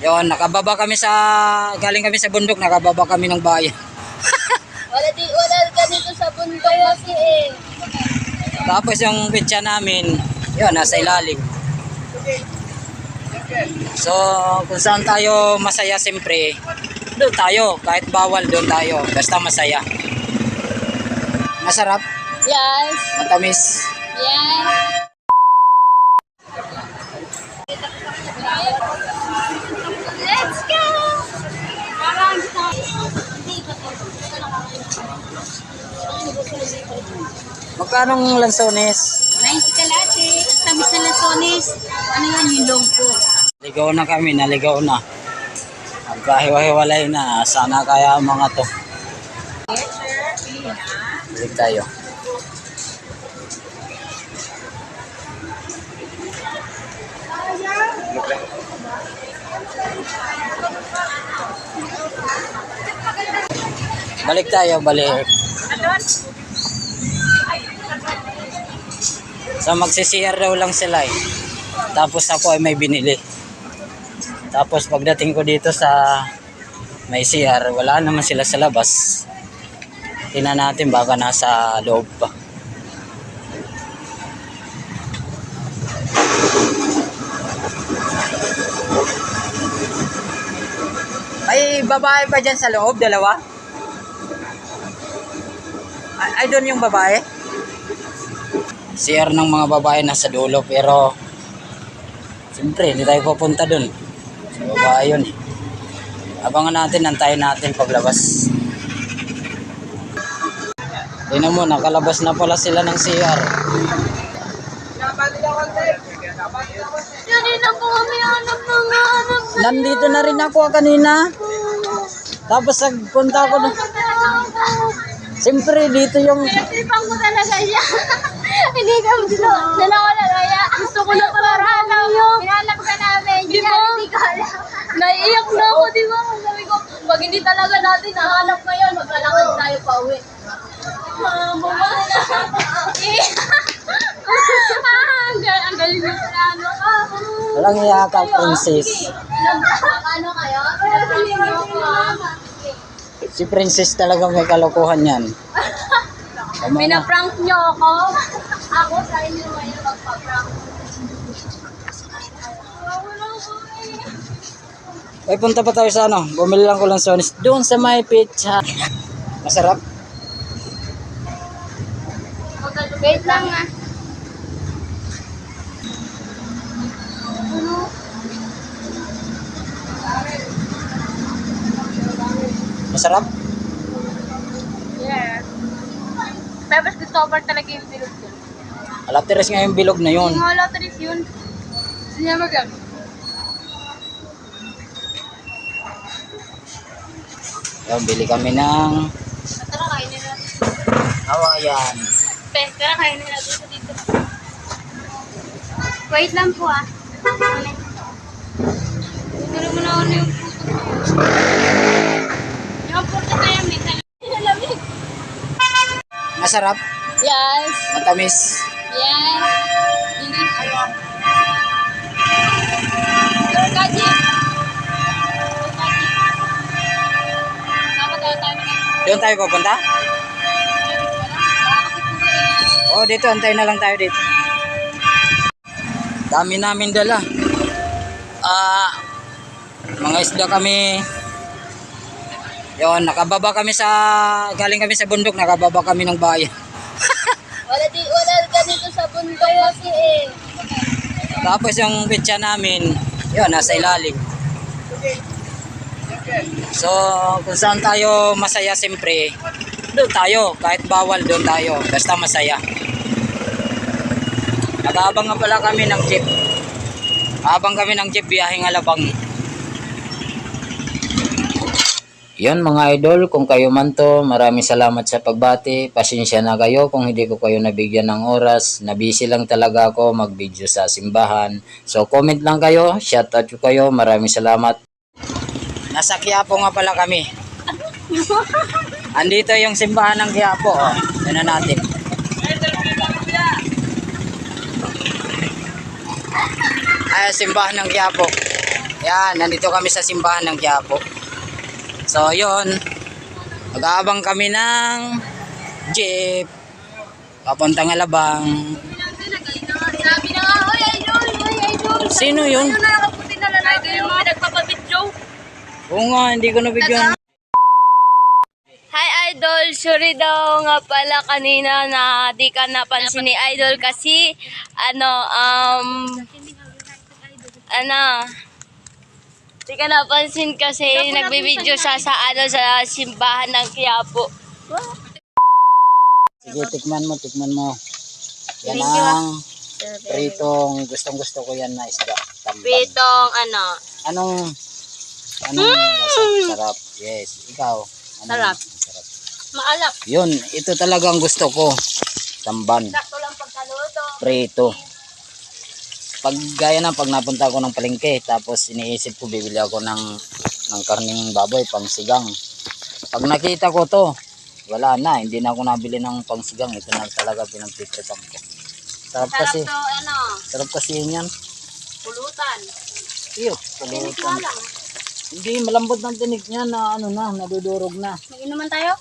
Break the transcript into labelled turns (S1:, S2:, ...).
S1: Yon, nakababa kami sa, galing kami sa bundok, nakababa kami ng bayan.
S2: Wala di, wala ganito sa bundok kasi eh.
S1: Tapos yung pitsa namin, yun, nasa ilalim. So, kung saan tayo masaya siyempre, doon tayo. Kahit bawal, doon tayo. Basta masaya. Masarap,
S2: Yes.
S1: matamis.
S2: Yes.
S1: Magkano ang lansones?
S2: 90 kalate. Tamis na lasones. Ano yan yung longko?
S1: Ligaw na kami, naligaw na. Magkahiwa-hiwalay na. Sana kaya ang mga to. Balik tayo. Balik tayo, balik. So magsisiyar daw lang sila eh. Tapos ako ay may binili. Tapos pagdating ko dito sa may CR, wala naman sila sa labas. Tingnan natin baka nasa loob pa. Ay, babae pa dyan sa loob, dalawa? Ay, ay doon yung babae? CR ng mga babae nasa dulo pero siyempre hindi tayo pupunta doon. Sa babae yun eh. Abangan natin, antayin natin paglabas. Tingnan mo, nakalabas na pala sila ng CR.
S2: Yan din ako kami hanap ng hanap.
S1: Nandito na rin ako kanina. Tapos nagpunta ako na. Siyempre, dito yung...
S2: Pinipang mo talaga siya. Hindi ka dito. Dalawa na kaya. Gusto ko na para hanap yung. Hinanap ka namin. Di ba? Hindi ka alam. Naiiyak na ako, di ba? Sabi ko, pag hindi talaga natin nahanap ngayon, maglalakad tayo pa uwi. Mama, na. Ang gal- ang galing mo sa ano ka.
S1: Walang yakap, princess.
S2: Ano kayo? Hindi mo
S1: Si princess talaga may kalokohan yan.
S2: Pinaprank nyo ako. ako sa inyo ngayon magpa-prank.
S1: Ay, punta pa tayo sa ano. Bumili lang ko lang sonis. Doon sa may pizza. Masarap.
S2: Wait lang ah.
S1: Masarap.
S2: Yeah. Tapos gusto ko pa talaga yung bilog yun.
S1: Alatiris nga yung bilog na yun.
S2: Yung wala talis yun. Hindi niya mag
S1: Yan, bili kami ng
S2: Tara, kainin natin.
S1: Hawaiian.
S2: Pe, tara, kainin natin sa dito. Wait lang po ah. Tara mo na ako na yung puto. Yung puto na yan, may talamig.
S1: Masarap.
S2: Yes.
S1: Matamis.
S2: Yes.
S1: Doon tayo pupunta? Oh, dito. Antay na lang tayo dito. Dami namin dala. Ah, mga isda kami. Yon, nakababa kami sa galing kami sa bundok, nakababa kami ng bayan.
S2: Wala di wala ganito sa bundok kasi eh.
S1: Tapos yung pitsa namin, yon, nasa ilalim. So, kung saan tayo masaya siyempre, doon tayo. Kahit bawal, doon tayo. Basta masaya. Nag-aabang nga pala kami ng jeep. Abang kami ng jeep biyaheng alabang. Yan mga idol, kung kayo man to, maraming salamat sa pagbati. Pasensya na kayo kung hindi ko kayo nabigyan ng oras. Nabisi lang talaga ako mag-video sa simbahan. So comment lang kayo, shout out ko kayo, maraming salamat. Nasa Quiapo nga pala kami. Andito yung simbahan ng Quiapo. Oh. Yan na natin. Ay, simbahan ng Quiapo. Yan, nandito kami sa simbahan ng Quiapo. So, yun. Mag-aabang kami ng jeep. Alabang.
S3: Idol, oy, idol.
S1: Sino yun? Oo nga, hindi ko nabigyan.
S3: Hi Idol, sorry daw nga pala kanina na di ka napansin ni Idol kasi ano, um, ano, di ka napansin kasi nagbibideo siya sa ano sa simbahan ng Quiapo.
S1: Sige, tikman mo, tikman mo. Yan
S3: Thank you, ah.
S1: ang pritong gustong gusto ko yan na isda.
S3: Pitong ano,
S1: Anong, anong lasa? Sarap. Yes. Ikaw. Anong
S3: Sarap.
S1: Sarap.
S3: maalap.
S1: Yun, ito talagang gusto ko. Tamban.
S3: Sakto lang pagkaluto.
S1: Prito. Pag gaya na, pag napunta ako ng palengke, tapos iniisip ko, bibili ako ng, ng karning baboy, pangsigang. Pag nakita ko to, wala na, hindi na ako nabili ng pangsigang. Ito na talaga pinagpipritan ko. Sarap
S3: Sarap
S1: kasi.
S3: to, ano,
S1: Sarap kasi yun yan.
S3: pulutan.
S1: Iyo, pulutan. Hindi, malambot ng tinig niya na ano na, nadudurog na.
S3: Mag-inuman tayo?